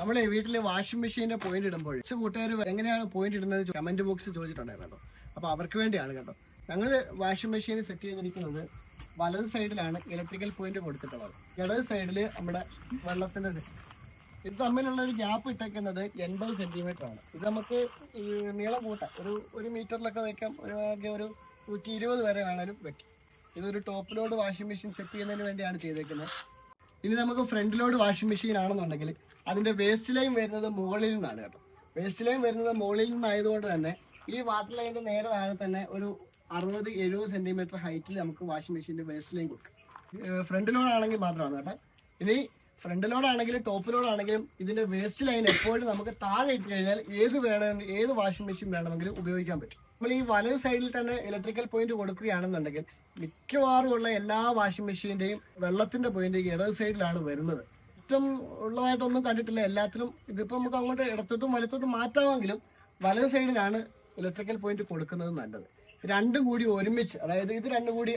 നമ്മളെ വീട്ടിൽ വാഷിംഗ് മെഷീന്റെ പോയിന്റ് ഇടുമ്പോൾ കൂട്ടുകാർ എങ്ങനെയാണ് പോയിന്റ് ഇടുന്നത് കമന്റ് ബോക്സ് ചോദിച്ചിട്ടുണ്ടായിരുന്നു കേട്ടോ. അപ്പൊ അവർക്ക് വേണ്ടിയാണ് കേട്ടോ. ഞങ്ങൾ വാഷിംഗ് മെഷീൻ സെറ്റ് ചെയ്തിരിക്കുന്നത് വലത് സൈഡിലാണ് ഇലക്ട്രിക്കൽ പോയിന്റ് കൊടുത്തിട്ടുള്ളത്. ഇടത് സൈഡിൽ നമ്മുടെ വെള്ളത്തിന്റെ ഇത്. തമ്മിലുള്ള ഒരു ഗ്യാപ്പ് ഇട്ടേക്കുന്നത് എൺപത് സെന്റിമീറ്റർ ആണ്. ഇത് നമുക്ക് നീളം കൂട്ടാം. ഒരു ഒരു മീറ്ററിലൊക്കെ വെക്കാം. ഒരു ഒരു നൂറ്റി ഇരുപത് വരെ വേണേലും വെക്കാം. ഇതൊരു top load washing machine set ചെയ്യുന്നതിന് വേണ്ടിയാണ് ചെയ്തേക്കുന്നത്. ഇനി നമുക്ക് ഫ്രണ്ട് ലോഡ് വാഷിംഗ് മെഷീൻ ആണെന്നുണ്ടെങ്കിൽ അതിന്റെ വേസ്റ്റ് ലൈൻ വരുന്നത് മുകളിൽ നിന്നാണ് കേട്ടോ. വേസ്റ്റ് ലൈൻ വരുന്നത് മുകളിൽ നിന്നായതുകൊണ്ട് തന്നെ ഈ വാട്ടർ ലൈനിന്റെ നേരെ താഴെ തന്നെ ഒരു അറുപത് എഴുപത് സെന്റിമീറ്റർ ഹൈറ്റിൽ നമുക്ക് വാഷിംഗ് മെഷീന്റെ വേസ്റ്റ് ലൈൻ കൊടുക്കാം. ഫ്രണ്ട് ലോഡ് ആണെങ്കിൽ മാത്രമാണ് കേട്ടോ. ഇനി ഫ്രണ്ട് ലോഡ് ആണെങ്കിലും ടോപ്പ് ലോഡ് ആണെങ്കിലും ഇതിന്റെ വേസ്റ്റ് ലൈൻ എപ്പോഴും നമുക്ക് താഴെ ഇട്ട് കഴിഞ്ഞാൽ ഏത് വേണമെങ്കിൽ ഏത് വാഷിംഗ് മെഷീൻ വേണമെങ്കിലും ഉപയോഗിക്കാൻ പറ്റും. നമ്മൾ ഈ വലത് സൈഡിൽ തന്നെ ഇലക്ട്രിക്കൽ പോയിന്റ് കൊടുക്കുകയാണെന്നുണ്ടെങ്കിൽ മിക്കവാറും ഉള്ള എല്ലാ വാഷിംഗ് മെഷീന്റെയും വെള്ളത്തിന്റെ പോയിന്റ് ഇടത് സൈഡിലാണ് വരുന്നത്. ഏറ്റവും ഉള്ളതായിട്ടൊന്നും കണ്ടിട്ടില്ല. എല്ലാത്തിലും ഇതിപ്പോൾ നമുക്ക് അങ്ങോട്ട് ഇടത്തോട്ടും വലത്തോട്ടും മാറ്റാമെങ്കിലും വലത് സൈഡിലാണ് ഇലക്ട്രിക്കൽ പോയിന്റ് കൊടുക്കുന്നത് നല്ലത്. രണ്ടും കൂടി ഒരുമിച്ച് അതായത് ഇത് രണ്ടും കൂടി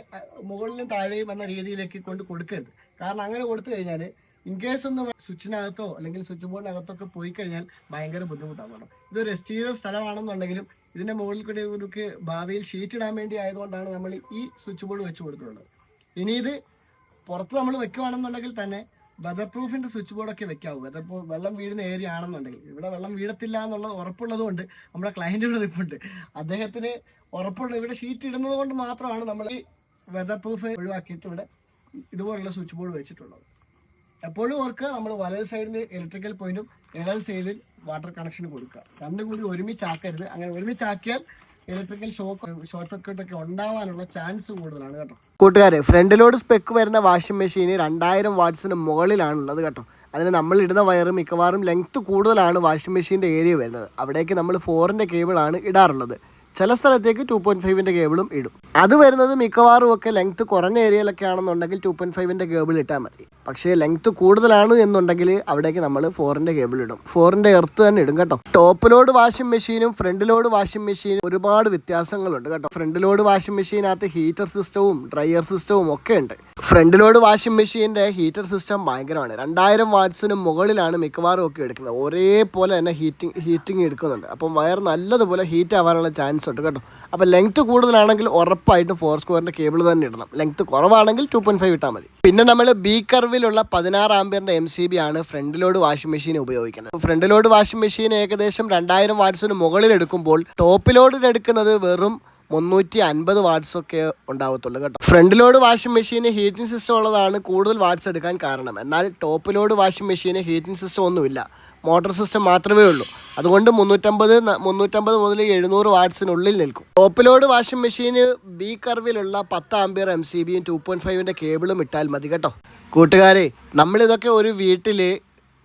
മുകളിലും താഴെയും എന്ന രീതിയിലേക്ക് കൊണ്ട് കൊടുക്കരുത്. കാരണം അങ്ങനെ കൊടുത്തു കഴിഞ്ഞാൽ ഇൻ കേസ് ഒന്ന് സ്വിച്ചിനകത്തോ അല്ലെങ്കിൽ സ്വിച്ച് ബോർഡിനകത്തൊക്കെ പോയി കഴിഞ്ഞാൽ ഭയങ്കര ബുദ്ധിമുട്ടാണ് ഇതൊരു എക്സ്റ്റീരിയർ സ്ഥലമാണെന്നുണ്ടെങ്കിലും ഇതിന്റെ മുകളിൽ കൂടി ഇവർക്ക് ഭാവിയിൽ ഷീറ്റ് ഇടാൻ വേണ്ടി ആയതുകൊണ്ടാണ് നമ്മൾ ഈ സ്വിച്ച് ബോർഡ് വെച്ച് കൊടുത്തിട്ടുള്ളത് ഇനി ഇത് പുറത്ത് നമ്മൾ വെക്കുവാണെന്നുണ്ടെങ്കിൽ തന്നെ വെതർ പ്രൂഫിന്റെ സ്വിച്ച് ബോർഡൊക്കെ വെക്കാവൂ. വെതർ പ്രൂഫ് വെള്ളം വീഴുന്ന ഏരിയ ആണെന്നുണ്ടെങ്കിൽ. ഇവിടെ വെള്ളം വീഴത്തില്ല എന്നുള്ള ഉറപ്പുള്ളത് കൊണ്ട് നമ്മുടെ ക്ലയന്റുകൾ നിൽപ്പുണ്ട്. അദ്ദേഹത്തിന് ഉറപ്പുള്ള ഇവിടെ ഷീറ്റ് ഇടുന്നത് കൊണ്ട് മാത്രമാണ് നമ്മൾ വെതർ പ്രൂഫ് ഒഴിവാക്കിയിട്ട് ഇവിടെ ഇതുപോലുള്ള സ്വിച്ച് ബോർഡ് വെച്ചിട്ടുള്ളത്. എപ്പോഴും ഓർക്കുക നമ്മൾ വലത് സൈഡിൽ ഇലക്ട്രിക്കൽ പോയിന്റും ഇടത് സൈഡിൽ വാട്ടർ കണക്ഷൻ കൊടുക്കുക. രണ്ടും കൂടി ഒരുമിച്ചാക്കരുത് അങ്ങനെ ഒരുമിച്ചാക്കിയാൽ ഇലക്ട്രിക്കൽ ഷോക്ക് ഷോർട്ട് സർക്യൂട്ട് ഒക്കെ ഉണ്ടാവാനുള്ള ചാൻസ് കൂടുതലാണ് കേട്ടോ. കൂട്ടുകാരെ ഫ്രണ്ട് ലോഡ് സ്പെക്ക് വരുന്ന വാഷിംഗ് മെഷീൻ രണ്ടായിരം വാട്ട്സിന് മുകളിലാണുള്ളത് കേട്ടോ. അതിന് നമ്മൾ ഇടുന്ന വയർ മിക്കവാറും ലെങ്ത് കൂടുതലാണ് വാഷിംഗ് മെഷീന്റെ ഏരിയ വരുന്നത്. അവിടേക്ക് നമ്മൾ ഫോറിന്റെ കേബിളാണ് ഇടാറുള്ളത്. ചില സ്ഥലത്തേക്ക് ടു പോയിന്റ് ഫൈവിന്റെ കേബിളും ഇടും. അത് വരുന്നത് മിക്കവാറും ഒക്കെ ലെങ്ത് കുറഞ്ഞ ഏരിയയിലൊക്കെ ആണെന്നുണ്ടെങ്കിൽ ടു പോയിന്റ് ഫൈവിന്റെ കേബിൾ ഇട്ടാൽ മതി. പക്ഷേ ലെങ്ത് കൂടുതലാണ് എന്നുണ്ടെങ്കിൽ അവിടേക്ക് നമ്മൾ ഫോറിന്റെ കേബിൾ ഇടും. ഫോറിന്റെ എർത്ത് തന്നെ ഇടും കേട്ടോ. ടോപ്പ് ലോഡ് വാഷിംഗ് മെഷീനും ഫ്രണ്ട് ലോഡ് വാഷിംഗ് മെഷീനും ഒരുപാട് വ്യത്യാസങ്ങളുണ്ട് കേട്ടോ. ഫ്രണ്ട് ലോഡ് വാഷിംഗ് മെഷീനകത്ത് ഹീറ്റർ സിസ്റ്റവും ഡ്രയർ സിസ്റ്റവും ഒക്കെ ഉണ്ട്. ഫ്രണ്ട് ലോഡ് വാഷിംഗ് മെഷീന്റെ ഹീറ്റർ സിസ്റ്റം ഭയങ്കരമാണ്. രണ്ടായിരം വാട്സിന് മുകളിലാണ് മിക്കവാറും ഒക്കെ എടുക്കുന്നത്. ഒരേപോലെ തന്നെ ഹീറ്റിംഗ് ഹീറ്റിംഗ് എടുക്കുന്നുണ്ട്. അപ്പം വയർ നല്ലതുപോലെ ഹീറ്റ് ആവാനുള്ള ചാൻസ് ഉണ്ട് കേട്ടോ. അപ്പോൾ ലെങ്ത് കൂടുതലാണെങ്കിൽ ഉറപ്പായിട്ടും ഫോർ സ്ക്വയറിന്റെ കേബിൾ തന്നെ ഇടണം. ലെങ്ത് കുറവാണെങ്കിൽ ടു പോയിന്റ് ഫൈവ് ഇട്ടാൽ മതി. പിന്നെ നമ്മൾ ബി കർവിലുള്ള പതിനാറ് ആംബിയറിന്റെ എം സി ബി ആണ് ഫ്രണ്ട് ലോഡ് വാഷിംഗ് മെഷീൻ ഉപയോഗിക്കുന്നത്. ഫ്രണ്ട് ലോഡ് വാഷിംഗ് മെഷീൻ ഏകദേശം രണ്ടായിരം വാട്ട്സിന് മുകളിൽ എടുക്കുമ്പോൾ ടോപ്പ് ലോഡിൽ എടുക്കുന്നത് വെറും മുന്നൂറ്റി അൻപത് വാട്ട്സ് ഒക്കെ ഉണ്ടാവത്തുള്ളൂ കേട്ടോ. ഫ്രണ്ട് ലോഡ് വാഷിംഗ് മെഷീന് ഹീറ്റിംഗ് സിസ്റ്റം ഉള്ളതാണ് കൂടുതൽ വാട്ട്സ് എടുക്കാൻ കാരണം. എന്നാൽ ടോപ്പ് ലോഡ് വാഷിംഗ് മെഷീന് ഹീറ്റിംഗ് സിസ്റ്റം ഒന്നുമില്ല. മോട്ടോർ സിസ്റ്റം മാത്രമേ ഉള്ളൂ. അതുകൊണ്ട് മുന്നൂറ്റമ്പത് മുന്നൂറ്റമ്പത് മുതൽ എഴുന്നൂറ് വാട്ട്സിനുള്ളിൽ നിൽക്കും. ടോപ്പ് ലോഡ് വാഷിംഗ് മെഷീന് ബി കർവിലുള്ള പത്ത് ആംബിയർ എം സി ബിയും ടു പോയിന്റ് ഫൈവിന്റെ കേബിളും ഇട്ടാൽ മതി കേട്ടോ. കൂട്ടുകാരെ നമ്മളിതൊക്കെ ഒരു വീട്ടിൽ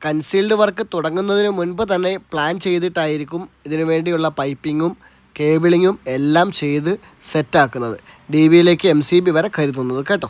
കൺസീൽഡ് വർക്ക് തുടങ്ങുന്നതിന് മുൻപ് തന്നെ പ്ലാൻ ചെയ്തിട്ടായിരിക്കും ഇതിനു വേണ്ടിയുള്ള പൈപ്പിങ്ങും കേബിളിങ്ങും എല്ലാം ചെയ്ത് സെറ്റാക്കുന്നത് ഡി ബിയിലേക്ക് എം സി ബി വരെ കരുതുന്നത് കേട്ടോ.